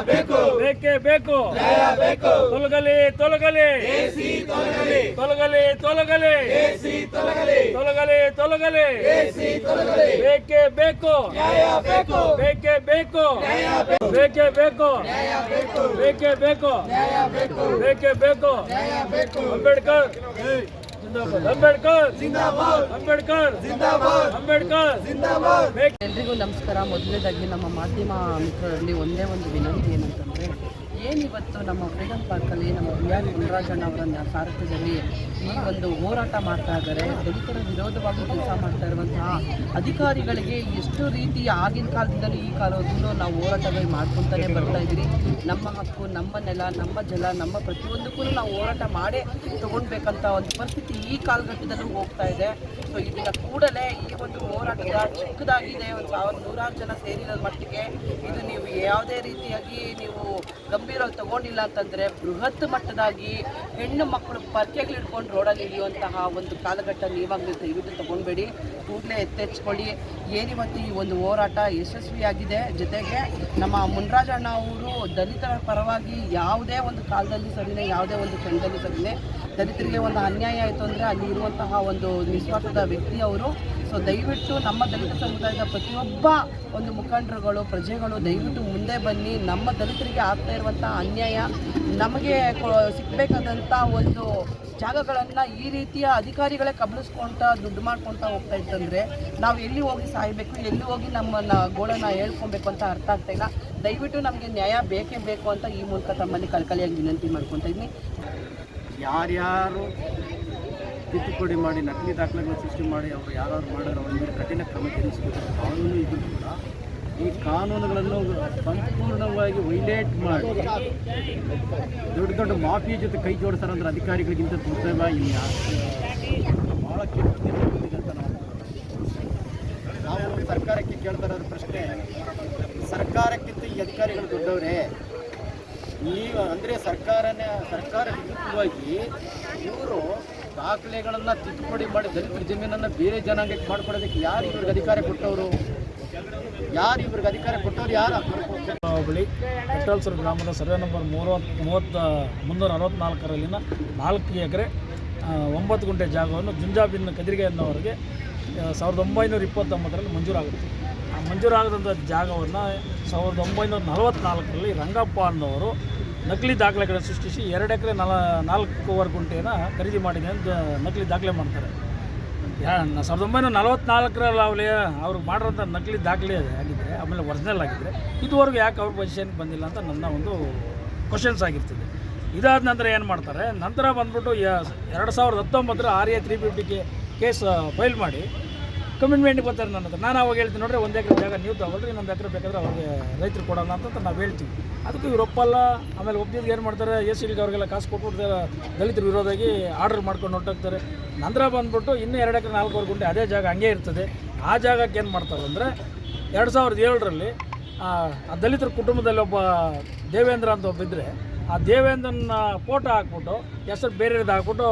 ಬೇಕು. ಬೇಕೇ ಬೇಕು. ಬೇಕು. ತೊಲಗಲಿ ತೊಲಗಲಿ. ಎಸಿ ತೊಲಗಲಿ. ತೊಲಗಲಿ ತೊಲಗಲಿ. ಎಸಿ ತೊಲಗಲಿ. ತೊಲಗಲಿ ತೊಲಗಲಿ. ಎಸಿ ತೊಲಗಲಿ. ಬೇಕೇ ಬೇಕು. ನ್ಯಾಯ ಬೇಕು. ಬೇಕೇ ಬೇಕು. ನ್ಯಾಯ ಬೇಕು. ಬೇಕೇ ಬೇಕು. ನ್ಯಾಯ ಬೇಕು. ಬೇಕೇ ಬೇಕು. ನ್ಯಾಯ ಬೇಕು. ಬೇಕೇ ಬೇಕು. ನ್ಯಾಯ ಬೇಕು. ಅಂಬೇಡ್ಕರ್. ಅಂಬೇಡ್ಕರ್! ಜಿಂದಾಬಾದ್! ಅಂಬೇಡ್ಕರ್! ಜಿಂದಾಬಾದ್! ಅಂಬೇಡ್ಕರ್! ಜಿಂದಾಬಾದ್! ಬೇಕ್ ಎಲ್ರಿಗೂ ನಮಸ್ಕಾರ. ಮೊದಲನೇದಾಗಿ ನಮ್ಮ ಮಾಧ್ಯಮ ಮಿತ್ರರಲ್ಲಿ ಒಂದೇ ಒಂದು ವಿನಂತಿ ಏನಂತಂದರೆ ಏನಿವತ್ತು ನಮ್ಮ ಫ್ರೀಡಮ್ ಪಾರ್ಕಲ್ಲಿ ನಮ್ಮ ಬಿ ಆರ್ ಮುನರಾಜಣ್ಣ ಅವರನ್ನು ಸಾರಥ್ಯದಲ್ಲಿ ಈ ಒಂದು ಹೋರಾಟ ಮಾಡ್ತಾ ಇದ್ದಾರೆ, ದಲಿತರ ವಿರೋಧವಾಗಿ ಕೆಲಸ ಮಾಡ್ತಾ ಇರುವಂತಹ ಅಧಿಕಾರಿಗಳಿಗೆ ಎಷ್ಟು ರೀತಿ ಆಗಿನ ಕಾಲದಿಂದಲೂ ಈ ಕಾಲದಿಂದ ನಾವು ಹೋರಾಟಗಳು ಮಾಡ್ಕೊತಾನೆ ಬರ್ತಾ ಇದ್ದೀರಿ. ನಮ್ಮ ಹಕ್ಕು, ನಮ್ಮ ನೆಲ, ನಮ್ಮ ಜಲ, ನಮ್ಮ ಪ್ರತಿಯೊಂದಕ್ಕೂ ನಾವು ಹೋರಾಟ ಮಾಡೇ ತಗೊಳ್ಬೇಕಂತ ಒಂದು ಪರಿಸ್ಥಿತಿ ಈ ಕಾಲಘಟ್ಟದಲ್ಲೂ ಹೋಗ್ತಾ ಇದೆ. ಸೊ ಇದನ್ನು ಕೂಡಲೇ ಈ ಒಂದು ಹೋರಾಟದ ಚಿಕ್ಕದಾಗಿದೆ. ಒಂದು ಸಾವಿರದ ನೂರಾರು ಜನ ಸೇರಿರೋ ಮಟ್ಟಿಗೆ ಇದು ನೀವು ಯಾವುದೇ ರೀತಿಯಾಗಿ ನೀವು ಗಂಭೀರವಾಗಿ ತಗೊಂಡಿಲ್ಲ ಅಂತಂದರೆ ಬೃಹತ್ ಮಟ್ಟದಾಗಿ ಹೆಣ್ಣು ಮಕ್ಕಳು ಪರ್ಕೆಗಳು ಹಿಡ್ಕೊಂಡು ರೋಡಲ್ಲಿ ಇಳಿಯುವಂತಹ ಒಂದು ಕಾಲಘಟ್ಟ ನೀವಾಗಲೇ ದಯವಿಟ್ಟು ತಗೊಂಡ್ಬೇಡಿ. ಕೂಡಲೇ ಎತ್ತೆಚ್ಕೊಳ್ಳಿ ಏನಿವತ್ತು ಈ ಒಂದು ಹೋರಾಟ ಯಶಸ್ವಿಯಾಗಿದೆ. ಜೊತೆಗೆ ನಮ್ಮ ಮುನ್ರಾಜಣ್ಣ ಅವರು ದಲಿತರ ಪರವಾಗಿ ಯಾವುದೇ ಒಂದು ಕಾಲದಲ್ಲಿ ಸರಿನೇ, ಯಾವುದೇ ಒಂದು ಕ್ಷಣದಲ್ಲಿ ಸರಿನೇ ದಲಿತರಿಗೆ ಒಂದು ಅನ್ಯಾಯ ಆಯಿತು ಅಂದರೆ ಅಲ್ಲಿ ಇರುವಂತಹ ಒಂದು ನಿಸ್ವಾರ್ಥದ ವ್ಯಕ್ತಿ ಅವರು. ಸೊ ದಯವಿಟ್ಟು ನಮ್ಮ ದಲಿತ ಸಮುದಾಯದ ಪ್ರತಿಯೊಬ್ಬ ಒಂದು ಮುಖಂಡರುಗಳು, ಪ್ರಜೆಗಳು ದಯವಿಟ್ಟು ಮುಂದೆ ಬನ್ನಿ. ನಮ್ಮ ದಲಿತರಿಗೆ ಆಗ್ತಾ ಇರುವಂಥ ಅನ್ಯಾಯ ನಮಗೆ ಸಿಗಬೇಕಾದಂಥ ಒಂದು ಜಾಗಗಳನ್ನು ಈ ರೀತಿಯ ಅಧಿಕಾರಿಗಳೇ ಕಬಳಿಸ್ಕೊಂತ, ದುಡ್ಡು ಮಾಡ್ಕೊತಾ ಹೋಗ್ತಾ ಇತ್ತಂದರೆ ನಾವು ಎಲ್ಲಿ ಹೋಗಿ ಸಾಯಬೇಕು, ಎಲ್ಲಿ ಹೋಗಿ ನಮ್ಮನ್ನ ಗೋಳನ್ನು ಹೇಳ್ಕೊಬೇಕು ಅಂತ ಅರ್ಥ ಆಗ್ತಾ ಇಲ್ಲ. ದಯವಿಟ್ಟು ನಮಗೆ ನ್ಯಾಯ ಬೇಕೇ ಬೇಕು ಅಂತ ಈ ಮೂಲಕ ತಮ್ಮಲ್ಲಿ ಕಳಕಳಿಯಾಗಿ ವಿನಂತಿ ಮಾಡ್ಕೊತಾ ಇದ್ದೀನಿ ಯಾರ್ಯಾರು ತಿದ್ದುಪಡಿ ಮಾಡಿ ನಕಲಿ ದಾಖಲೆಗಳು ಸೃಷ್ಟಿ ಮಾಡಿ ಅವರು ಯಾರು ಮಾಡಿದ್ರೆ ಅವ್ರ ಮೇಲೆ ಕಠಿಣ ಕ್ರಮ ಜರುಗಿಸಬೇಕು ಕಾನೂನು ಇದು ಕೂಡ. ಈ ಕಾನೂನುಗಳನ್ನು ಸಂಪೂರ್ಣವಾಗಿ ವೈಲೇಟ್ ಮಾಡಿ. ದೊಡ್ಡ ದೊಡ್ಡ ಮಾಫಿಯ ಜೊತೆ ಕೈ ಜೋಡಿಸ್ತಾರಂದ್ರೆ ಅಧಿಕಾರಿಗಳಿಗಿಂತ ದುರ್ದೈವ ಇಲ್ಲ. ಭಾಳ ಕೆಟ್ಟ ಅಂತ ನಾವು ನಾವು ಸರ್ಕಾರಕ್ಕೆ ಕೇಳ್ತಾ ಪ್ರಶ್ನೆ, ಸರ್ಕಾರಕ್ಕಿಂತ ಈ ಅಧಿಕಾರಿಗಳು ದೊಡ್ಡವರೇ? ನೀವು ಅಂದರೆ ಸರ್ಕಾರನೇ ಸರ್ಕಾರ ವಿರುದ್ಧವಾಗಿ ಇವರು ದಾಖಲೆಗಳನ್ನು ತಿದ್ದುಪಡಿ ಮಾಡಿ ದಲಿತರ ಜಮೀನನ್ನು ಬೇರೆ ಜನಾಂಗಕ್ಕೆ ಮಾಡ್ಕೊಡೋದಕ್ಕೆ ಯಾರು ಇವ್ರಿಗೆ ಅಧಿಕಾರ ಕೊಟ್ಟವರು? ಯಾರು ಇವ್ರಿಗೆ ಅಧಿಕಾರ ಕೊಟ್ಟವ್ರು? ಯಾರು ಬಳಿ ಕಟ್ಟಲ್ಸೂರು ಗ್ರಾಮದ ಸರ್ವೆ ನಂಬರ್ ಮೂವತ್ತು, ಮೂವತ್ತ, ಮುನ್ನೂರ ಅರವತ್ತ್ನಾಲ್ಕರಲ್ಲಿನ ನಾಲ್ಕು ಎಕರೆ ಒಂಬತ್ತು ಗುಂಟೆ ಜಾಗವನ್ನು ಜುಂಜಾಬಿನ ಕದಿರಿಗೆ ಅನ್ನೋರಿಗೆ ಸಾವಿರದ ಒಂಬೈನೂರ ಇಪ್ಪತ್ತೊಂಬತ್ತರಲ್ಲಿ ಮಂಜೂರಾಗುತ್ತೆ. ಮಂಜೂರಾಗದಂಥ ಜಾಗವನ್ನು ಸಾವಿರದ ಒಂಬೈನೂರ ನಲವತ್ತ್ನಾಲ್ಕರಲ್ಲಿ ರಂಗಪ್ಪ ಅನ್ನೋರು ನಕಲಿ ದಾಖಲೆಗಳನ್ನು ಸೃಷ್ಟಿಸಿ ಎರಡು ಎಕರೆ ನಲ ನಾಲ್ಕೂವರೆ ಗುಂಟೆಯನ್ನು ಖರೀದಿ ಮಾಡಿದೆ ಅಂತ ನಕಲಿ ದಾಖಲೆ ಮಾಡ್ತಾರೆ. ಸಾವಿರದ ಒಂಬೈನೂರ ನಲವತ್ನಾಲ್ಕರಲ್ಲಿ ಅವಳಿ ಅವ್ರು ಮಾಡಿರೋಂಥ ನಕಲಿ ದಾಖಲೆ ಆಗಿದ್ದರೆ ಆಮೇಲೆ ಒರಿಜಿನಲ್ ಆಗಿದ್ದರೆ ಇದುವರೆಗೂ ಯಾಕೆ ಅವ್ರ ಪೊಸಿಷನ್ಗೆ ಬಂದಿಲ್ಲ ಅಂತ ನನ್ನ ಒಂದು ಕ್ವಶನ್ಸ್ ಆಗಿರ್ತದೆ. ಇದಾದ ನಂತರ ಏನು ಮಾಡ್ತಾರೆ, ನಂತರ ಬಂದ್ಬಿಟ್ಟು ಎರಡು ಸಾವಿರದ ಹತ್ತೊಂಬತ್ತರ R A three fifty case file ಮಾಡಿ ಕಮಿಟ್ಮೆಂಟ್ಗೆ ಬರ್ತಾರೆ ನನ್ನ ಹತ್ರ. ನಾನು ಅವಾಗ ಹೇಳ್ತೀನಿ, ನೋಡ್ರಿ, ಒಂದು ಎಕರೆ ಜಾಗ ನೀವು ತಗೊಳ್ರಿ, ಇನ್ನೊಂದು ಎಕರೆ ಬೇಕಾದ್ರೆ ಅವ್ರಿಗೆ ರೈತರು ಕೊಡೋಣ ಅಂತ ನಾವು ಹೇಳ್ತೀವಿ. ಅದಕ್ಕೂ ಇವ್ರು ಒಪ್ಪಲ್ಲ, ಆಮೇಲೆ ಒಪ್ಪಿದ್ದು ಏನು ಮಾಡ್ತಾರೆ, ಎಸ್ ಇಲ್ಲಿಗೆ ಅವ್ರಿಗೆಲ್ಲ ಕಾಸು ಕೊಟ್ಬಿಟ್ಟು ದಲಿತರ ವಿರೋಧಾಗಿ ಆರ್ಡರ್ ಮಾಡ್ಕೊಂಡು ಹೊರಟೋಗ್ತಾರೆ. ನಂತರ ಬಂದ್ಬಿಟ್ಟು ಇನ್ನೂ ಎರಡು ಎಕರೆ ನಾಲ್ಕೂವರೆ ಗುಂಟೆ ಅದೇ ಜಾಗ ಹಂಗೆ ಇರ್ತದೆ. ಆ ಜಾಗಕ್ಕೆ ಏನು ಮಾಡ್ತಾರೆ ಅಂದರೆ, ಎರಡು ಸಾವಿರದ ಏಳರಲ್ಲಿ, ಆ ದಲಿತರ ಕುಟುಂಬದಲ್ಲಿ ಒಬ್ಬ ದೇವೇಂದ್ರ ಅಂತ ಒಬ್ಬ ಇದ್ದರೆ ಆ ದೇವೇಂದ್ರನ ಫೋಟೋ ಹಾಕ್ಬಿಟ್ಟು ಹೆಸರು ಬೇರೆದು ಹಾಕ್ಬಿಟ್ಟು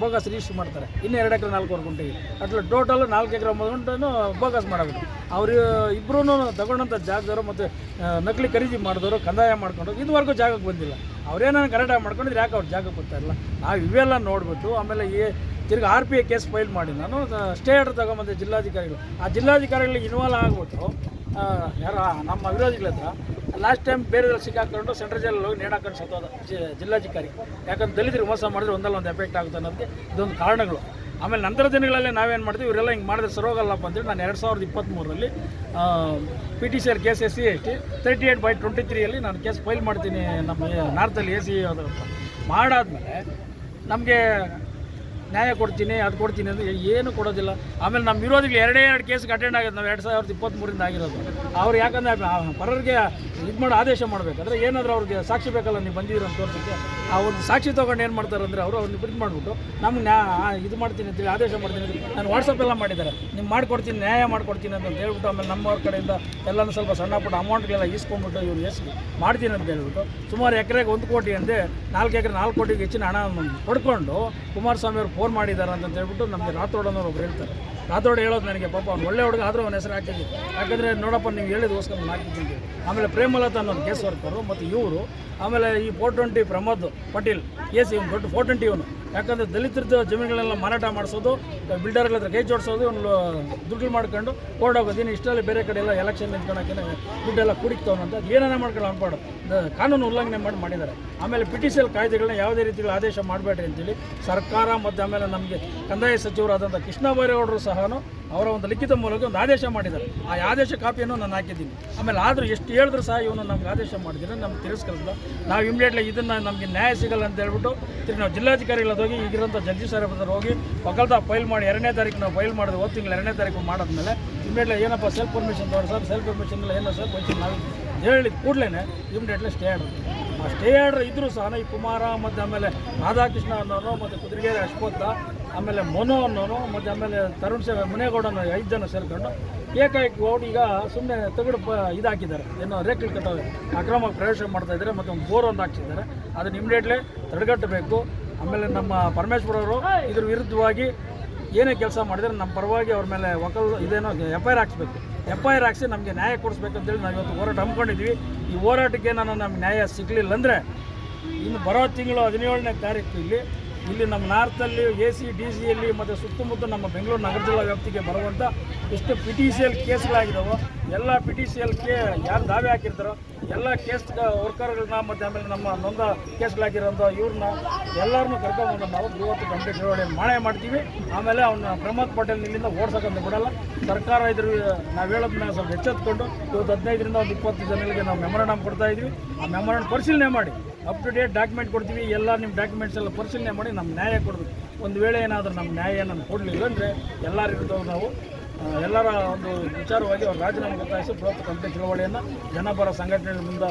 ಬೋಗಸ್ ರಿಜಿಸ್ಟರ್ ಮಾಡ್ತಾರೆ. ಇನ್ನು ಎರಡು ಎಕರೆ ನಾಲ್ಕೂವರೆ ಗುಂಟೆಗೆ ಅಟ್ಲ ಟೋಟಲ್ ನಾಲ್ಕು ಎಕರೆ ಒಂಬತ್ತು ಗುಂಟೆನೂ ಬೋಗಸ್ ಮಾಡಬೇಕು ಅವರು ಇಬ್ಬರೂ ತಗೊಂಡಂಥ ಜಾಗದವರು ಮತ್ತು ಆ, ನಕಲಿ ಖರೀದಿ ಮಾಡಿದವರು ಕಂದಾಯ ಮಾಡ್ಕೊಂಡು ಇದುವರೆಗೂ ಜಾಗಕ್ಕೆ ಬಂದಿಲ್ಲ. ಅವ್ರೇನಾರು ಕರೆಕ್ಟಾಗಿ ಮಾಡ್ಕೊಂಡಿದ್ರೆ ಯಾಕೆ ಅವ್ರು ಜಾಗಕ್ಕೆ ಬರ್ತಾ ಇಲ್ಲ ನಾವು ಇವೆಲ್ಲ ನೋಡ್ಬಿಟ್ಟು ಆಮೇಲೆ ಈ ತಿರ್ಗಿ R P I case file ಮಾಡಿ ನಾನು ಸ್ಟೇ ಆರ್ಡರ್ ತಗೊಂಬಂದೆ ಜಿಲ್ಲಾಧಿಕಾರಿಗಳು. ಆ ಜಿಲ್ಲಾಧಿಕಾರಿಗಳಿಗೆ ಇನ್ವಾಲ್ವ್ ಆಗ್ಬಿಟ್ಟು ಆ, ಯಾರು ನಮ್ಮ ವಿರೋಧಿಗಳ ಹತ್ರ ಲಾಸ್ಟ್ ಟೈಮ್ ಬೇರೆ ಸಿಕ್ಕಾಕೊಂಡು ಸೆಂಟ್ರಲ್ ಜೈಲಲ್ಲಿ ಹೋಗಿ ನೇಣಾಕೊಂಡು ಸತ್ತೋದ ಜಿಲ್ಲಾಧಿಕಾರಿ. ಯಾಕಂದ್ರೆ ದಲಿತರಿಗೆ ಮೋಸ ಮಾಡಿದ್ರೆ ಒಂದಲ್ಲ ಒಂದು ಎಫೆಕ್ಟ್ ಆಗುತ್ತೆ ಅನ್ನೋದಕ್ಕೆ ಇದೊಂದು ಕಾರಣಗಳು. ಆಮೇಲೆ ನಂತರ ದಿನಗಳಲ್ಲಿ ನಾವೇನು ಮಾಡ್ತೀವಿ, ಇವರೆಲ್ಲ ಹಿಂಗೆ ಮಾಡಿದ್ರೆ ಸರೋಗಲ್ಲಪ್ಪ ಅಂತೇಳಿ ನಾನು ಎರಡು ಸಾವಿರದ ಇಪ್ಪತ್ತ್ಮೂರರಲ್ಲಿ P T C R case S C S T thirty eight by twenty ತ್ರೀಯಲ್ಲಿ ನಾನು ಕೇಸ್ ಫೈಲ್ ಮಾಡ್ತೀನಿ ನಮ್ಮ ನಾರ್ತಲ್ಲಿ ಎ ಸಿ ಮಾಡಾದ್ಮೇಲೆ ನಮಗೆ ನ್ಯಾಯ ಕೊಡ್ತೀನಿ, ಅದು ಕೊಡ್ತೀನಿ ಅಂದರೆ ಏನು ಕೊಡೋದಿಲ್ಲ. ಆಮೇಲೆ ನಮ್ಮ ವಿರೋಧಿಗಳು ಎರಡೇ ಎರಡು ಕೇಸ್ಗೆ ಅಟೆಂಡ್ ಆಗೋದು ನಾವು ಎರಡು ಸಾವಿರದ ಇಪ್ಪತ್ತ್ಮೂರಿಂದ ಆಗಿರೋದು. ಅವ್ರು ಯಾಕಂದರೆ ಪರರಿಗೆ ಇದು ಮಾಡಿ ಆದೇಶ ಮಾಡಬೇಕಾದ್ರೆ ಏನಾದರೂ ಅವ್ರಿಗೆ ಸಾಕ್ಷಿ ಬೇಕಲ್ಲ, ನೀವು ಬಂದಿದ್ದೀರ ಅಂತ ತೋರಿಸೋಕ್ಕೆ. ಆ ಒಂದು ಸಾಕ್ಷಿ ತೊಗೊಂಡು ಏನು ಮಾಡ್ತಾರೆ ಅಂದರೆ ಅವರು ಅವ್ರನ್ನ ಪ್ರಿಂಟ್ ಮಾಡಿಬಿಟ್ಟು, ನಮ್ಗೆ ನ್ಯಾ ಇದು ಮಾಡ್ತೀನಿ ಅಂತೇಳಿ ಆದೇಶ ಮಾಡ್ತೀನಿ ನಾನು ವಾಟ್ಸಪ್ ಎಲ್ಲ ಮಾಡಿದ್ದಾರೆ. ನೀವು ಮಾಡಿಕೊಡ್ತೀನಿ, ನ್ಯಾಯ ಮಾಡ್ಕೊಡ್ತೀನಿ ಅಂತ ಹೇಳ್ಬಿಟ್ಟು ಆಮೇಲೆ ನಮ್ಮವ್ರ ಕಡೆಯಿಂದ ಎಲ್ಲನೂ ಸ್ವಲ್ಪ ಸಣ್ಣ ಪುಟ್ಟ ಅಮೌಂಟ್ಗೆಲ್ಲ ಈಸ್ಕೊಂಡ್ಬಿಟ್ಟು ಇವ್ರು ಎಸ್, ಮಾಡ್ತೀನಿ ಅಂತ ಹೇಳ್ಬಿಟ್ಟು ಸುಮಾರು ಎಕರೆಗೆ ಒಂದು ಕೋಟಿ ಅಂದರೆ ನಾಲ್ಕು ಎಕರೆ ನಾಲ್ಕು ಕೋಟಿಗೆ ಹೆಚ್ಚಿನ ಹಣ ಪಡ್ಕೊಂಡು ಕುಮಾರಸ್ವಾಮಿ ಅವರು ಫೋನ್ ಮಾಡಿದ್ದಾರೆ ಅಂತ ಹೇಳ್ಬಿಟ್ಟು ನಮಗೆ ಅನ್ನೋರು ಒಬ್ರು ಹೇಳ್ತಾರೆ. ರಾಥೋಡ್ ಹೇಳೋದು ನನಗೆ ಪಾಪ, ಅವ್ನು ಒಳ್ಳೆ ಹುಡುಗ, ಆದರೂ ಅವನ ಹೆಸರು ಹಾಕಿದ್ವಿ. ಯಾಕಂದರೆ ನೋಡಪ್ಪ, ನೀವು ಹೇಳಿದೋಸ್ಕರ ನಾನು ಹಾಕಿದ್ದೀನಿ ಆಮೇಲೆ ಪ್ರೇಮಲತಾ ಅನ್ನೋದು ಕೇಸ್ ವರ್ಕರು ಮತ್ತು ಇವರು, ಆಮೇಲೆ ಈ four twenty Pramod Patel S ಇವನು ದೊಡ್ಡ ಫೋರ್ ಟ್ವೆಂಟಿ ಇವನು. ಯಾಕಂದರೆ ದಲಿತರದ್ದು ಜಮೀನುಗಳೆಲ್ಲ ಮಾರಾಟ ಮಾಡಿಸೋದು ಬಿಲ್ಡರ್ಗಳ ಹತ್ರ ಕೈ ಜೋಡಿಸೋದು ಒಂದು ದುಡ್ಡು ಮಾಡ್ಕೊಂಡು ಹೊರಡೋಗೋದು ಇನ್ನು ಇಷ್ಟರಲ್ಲಿ ಬೇರೆ ಕಡೆ ಎಲ್ಲ ಎಲೆಕ್ಷನ್ ನಿಂತ್ಕೊಳಕ್ಕೆ ದುಡ್ಡೆಲ್ಲ ಕುಡಿತವನಂತ ಅಂತ ಏನಾರ ಮಾಡ್ಕೊಳ್ಳೋ ಅನ್ಬಾರ್ದು. ಕಾನೂನು ಉಲ್ಲಂಘನೆ ಮಾಡಿ ಮಾಡಿದ್ದಾರೆ. ಆಮೇಲೆ ಪಿ ಟಿ ಸಿ ಎಲ್ ಕಾಯ್ದೆಗಳನ್ನ ಯಾವುದೇ ರೀತಿಗಳ ಆದೇಶ ಮಾಡಬೇಡ್ರಿ ಅಂತೇಳಿ ಸರ್ಕಾರ ಮತ್ತು ಆಮೇಲೆ ನಮಗೆ ಕಂದಾಯ ಸಚಿವರಾದಂಥ ಕೃಷ್ಣ ಬೈರೇಗೌಡರು ಸಹ ಅವರ ಒಂದು ಲಿಖಿತ ಮೂಲಕ ಒಂದು ಆದೇಶ ಮಾಡಿದ್ದಾರೆ. ಆ ಆದೇಶ ಕಾಪಿಯನ್ನು ನಾನು ಹಾಕಿದ್ದೀನಿ. ಆಮೇಲೆ ಆದರೂ ಎಷ್ಟು ಹೇಳಿದ್ರು ಸಹ ಇವನು ನಮ್ಗೆ ಆದೇಶ ಮಾಡಿದ್ರೆ ನಮ್ಗೆ ತಿರಸ್ಕರಿಸಿಲ್ಲ. ನಾವು ಇಮಿಡಿಯೇಟ್ಲಿ ಇದನ್ನು ನಮಗೆ ನ್ಯಾಯ ಸಿಗಲ್ಲ ಅಂತ ಹೇಳ್ಬಿಟ್ಟು ತಿರ್ಗಿ ನಾವು ಜಿಲ್ಲಾಧಿಕಾರಿಗಳ ಹೋಗಿ ಈಗಿರೋಂಥ ಜಗದೀಶ್ ಸರ್ ಹತ್ರ ಹೋಗಿ ಒಕ್ಕಲ್ತ ಫೈಲ್ ಮಾಡಿ ಎರಡನೇ ತಾರೀಕು ನಾವು ಫೈಲ್ ಮಾಡಿದ್ವಿ, ಹೋದ ತಿಂಗಳು ಎರಡನೇ ತಾರೀಕು ಮಾಡಿದ್ಮೇಲೆ ಇಮಿಡಿಯೇಟ್ಲಿ ಏನಪ್ಪ ಸೆಲ್ಫ್ ಪರ್ಮಿಷನ್ ತೊಗೊಂಡು ಸರ್ ಸೆಲ್ಫ್ ಪರ್ಮಿಷನ್ ಏನೋ ಸರ್ ಪರ್ಮಿಷನ್ ನಾವು ಹೇಳಿದ ಕೂಡಲೇ ಇಮಿಡಿಯೇಟ್ಲಿ ಸ್ಟೇ ಆರ್ಡರ್ ಆ ಸ್ಟೇ ಆರ್ಡರ್ ಇದ್ದರೂ ಸಹ ಈ ಕುಮಾರ ಮತ್ತು ಆಮೇಲೆ ರಾಧಾಕೃಷ್ಣ ಅನ್ನೋರು ಮತ್ತು ಕುದುರೆಗೇರಿ ಅಶ್ವತ್ಥ ಆಮೇಲೆ ಮನು ಅನ್ನೋನು ಮತ್ತು ಆಮೇಲೆ ತರುಣ್ ಸೇವೆ, ಮುನೇಗೌಡ ಅನ್ನೋ ಐದು ಜನ ಸೇರ್ಕೊಂಡು ಏಕಾಏಕಿ ಓಡಿ ಈಗ ಸುಮ್ಮನೆ ತಗಡು ಪ ಇದಾಕಿದ್ದಾರೆ. ಏನೋ ರೇಖೆ ಕಟ್ಟೋದು ಅಕ್ರಮ ಪ್ರವೇಶ ಮಾಡ್ತಾ ಇದ್ದಾರೆ, ಮತ್ತು ಒಂದು ಬೋರ್ ಒಂದು ಹಾಕ್ಸಿದ್ದಾರೆ. ಅದನ್ನು ಇಮಿಡಿಯೇಟ್ಲಿ ತಡೆಗಟ್ಟಬೇಕು. ಆಮೇಲೆ ನಮ್ಮ ಪರಮೇಶ್ವರ ಅವರು ಇದ್ರ ವಿರುದ್ಧವಾಗಿ ಏನೇ ಕೆಲಸ ಮಾಡಿದರೆ ನಮ್ಮ ಪರವಾಗಿ ಅವ್ರ ಮೇಲೆ ವಕಲ್ ಇದೇನೋ ಎಫ್ ಐ ಆರ್ ಹಾಕ್ಸ್ಬೇಕು. ಎಫ್ ಐ ಆರ್ ಹಾಕ್ಸಿ ನಮಗೆ ನ್ಯಾಯ ಕೊಡಿಸ್ಬೇಕು ಅಂತೇಳಿ ನಾವು ಇವತ್ತು ಹೋರಾಟ ಹಮ್ಮಿಕೊಂಡಿದ್ವಿ. ಈ ಹೋರಾಟಕ್ಕೆ ನಾನು ನಮ್ಗೆ ನ್ಯಾಯ ಸಿಗಲಿಲ್ಲ ಅಂದರೆ ಇನ್ನು ಬರೋ ತಿಂಗಳು ಹದಿನೇಳನೇ ತಾರೀಕು ಇಲ್ಲಿ ಇಲ್ಲಿ ನಮ್ಮ ನಾರ್ತಲ್ಲಿ ಎ ಸಿ ಡಿ ಸಿಯಲ್ಲಿ ಮತ್ತು ಸುತ್ತಮುತ್ತ ನಮ್ಮ ಬೆಂಗಳೂರು ನಗರ ಜಿಲ್ಲಾ ವ್ಯಾಪ್ತಿಗೆ ಬರುವಂಥ ಎಷ್ಟು ಪಿ ಟಿ ಸಿ ಎಲ್ ಕೇಸ್ಗಳಾಗಿದ್ದಾವೋ ಎಲ್ಲ ಪಿ ಟಿ ಸಿ ಎಲ್ ಕೇ ಯಾರು ದಾವೆ ಹಾಕಿರ್ತಾರೋ, ಎಲ್ಲ ಕೇಸ್ ವರ್ಕರ್ಗಳನ್ನ ಮತ್ತು ಆಮೇಲೆ ನಮ್ಮ ನೊಂದ ಕೇಸ್ಗಳಾಗಿರೋಂಥ ಇವ್ರನ್ನ ಎಲ್ಲರನ್ನೂ ಕರ್ಕೊಂಡ್ಬಂದು ನಾವು ಇವತ್ತು ಕಂಪ್ಲೀಟ್ ಚಳವಳಿ ಮಾಡೇ ಮಾಡ್ತೀವಿ. ಆಮೇಲೆ ಅವನ್ನ ಪ್ರಮೋದ್ ಪಟೇಲ್ ಇಲ್ಲಿಂದ ಓಡ್ಸೋಕ್ಕಂತ ಬಿಡಲ್ಲ. ಸರ್ಕಾರ ಇದ್ರ ನಾವು ಹೇಳೋದನ್ನ ಸ್ವಲ್ಪ ಎಚ್ಚೆತ್ಕೊಂಡು ಇವತ್ತು ಹದಿನೈದರಿಂದ ಒಂದು ಇಪ್ಪತ್ತು ಜನಗಳಿಗೆ ನಾವು ಮೆಮೊರಂಡಮ್ ಕೊಡ್ತಾ ಇದ್ವಿ. ಆ ಮೆಮೊರಂಡಮ್ ಪರಿಶೀಲನೆ ಮಾಡಿ. ಅಪ್ ಟು ಡೇಟ್ ಡಾಕ್ಯುಮೆಂಟ್ ಕೊಡ್ತೀವಿ, ಎಲ್ಲ ನಿಮ್ಮ ಡಾಕ್ಯುಮೆಂಟ್ಸ್ ಎಲ್ಲ ಪರಿಶೀಲನೆ ಮಾಡಿ ನಮ್ಮ ನ್ಯಾಯ ಕೊಡಬೇಕು. ಒಂದು ವೇಳೆ ಏನಾದರೂ ನಮ್ಮ ನ್ಯಾಯ ನಾನು ಕೊಡಲಿಲ್ಲ ಅಂದರೆ ಎಲ್ಲರ ನಾವು. ಎಲ್ಲರ ಒಂದು ವಿಚಾರವಾಗಿ ಅವ್ರು ರಾಜೀನಾಮೆ ಒತ್ತಾಯಿಸಿ ಬೃಹತ್ ಕಂಪನಿ ಚಳವಳಿಯನ್ನು ಜನಪರ ಸಂಘಟನೆ ಮುಂದೆ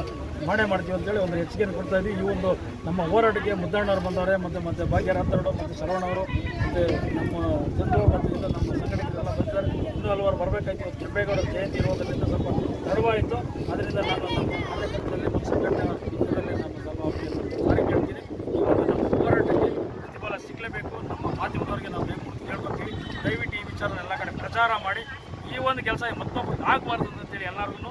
ಮಾಡೇ ಮಾಡ್ತೀವಿ ಅಂತೇಳಿ ಒಂದು ಹೆಚ್ಚಿಗೆಯನ್ನು ಕೊಡ್ತಾ ಇದ್ದೀವಿ. ಈ ಒಂದು ನಮ್ಮ ಹೋರಾಟಕ್ಕೆ ಮುದ್ದಣ್ಣವರು ಬಂದವರೇ, ಮತ್ತು ಮತ್ತು ಭಾಗ್ಯರಾಥರು ಮತ್ತು ಶರವಣವರು ಮತ್ತು ನಮ್ಮ ಜನರು ಮತ್ತು ನಮ್ಮ ಸಂಘಟನೆಗಳೆಲ್ಲ ಬಂದಿದ್ದಾರೆ. ಇನ್ನೂ ಹಲವಾರು ಬರಬೇಕಾಗಿ ಕೆಂಪೇಗೌಡ ಜಯಂತಿ ಇರುವುದರಿಂದ ಸ್ವಲ್ಪ ತಡವಾಯಿತು. ಅದರಿಂದ ನಾನು ನಮ್ಮ ಕಾರ್ಯಕರ್ತರಲ್ಲಿ ಮತ್ತು ಸಂಘಟನೆ ಇದರಲ್ಲಿ ನಾನು ಸ್ವಲ್ಪ ಅವರಿಗೆ ಸಾರಿ ಕೇಳ್ತೀನಿ ಈ ಒಂದು ನಮ್ಮ ಹೋರಾಟಕ್ಕೆ ಪ್ರತಿಫಲ ಸಿಗಲೇಬೇಕು ನಮ್ಮ ಮಾಧ್ಯಮದವರಿಗೆ ನಾವು ಬೇಕು ಅಂತ ಕೇಳ್ಕೊತೀವಿ ದಯವಿಟ್ಟು ಈ ವಿಚಾರನ ಪ್ರಚಾರ ಮಾಡಿ ಈ ಒಂದು ಕೆಲಸ ಮತ್ತೊಬ್ಬರು ಆಗಬಾರ್ದು ಅಂತೇಳಿ ಎಲ್ಲರಿಗೂ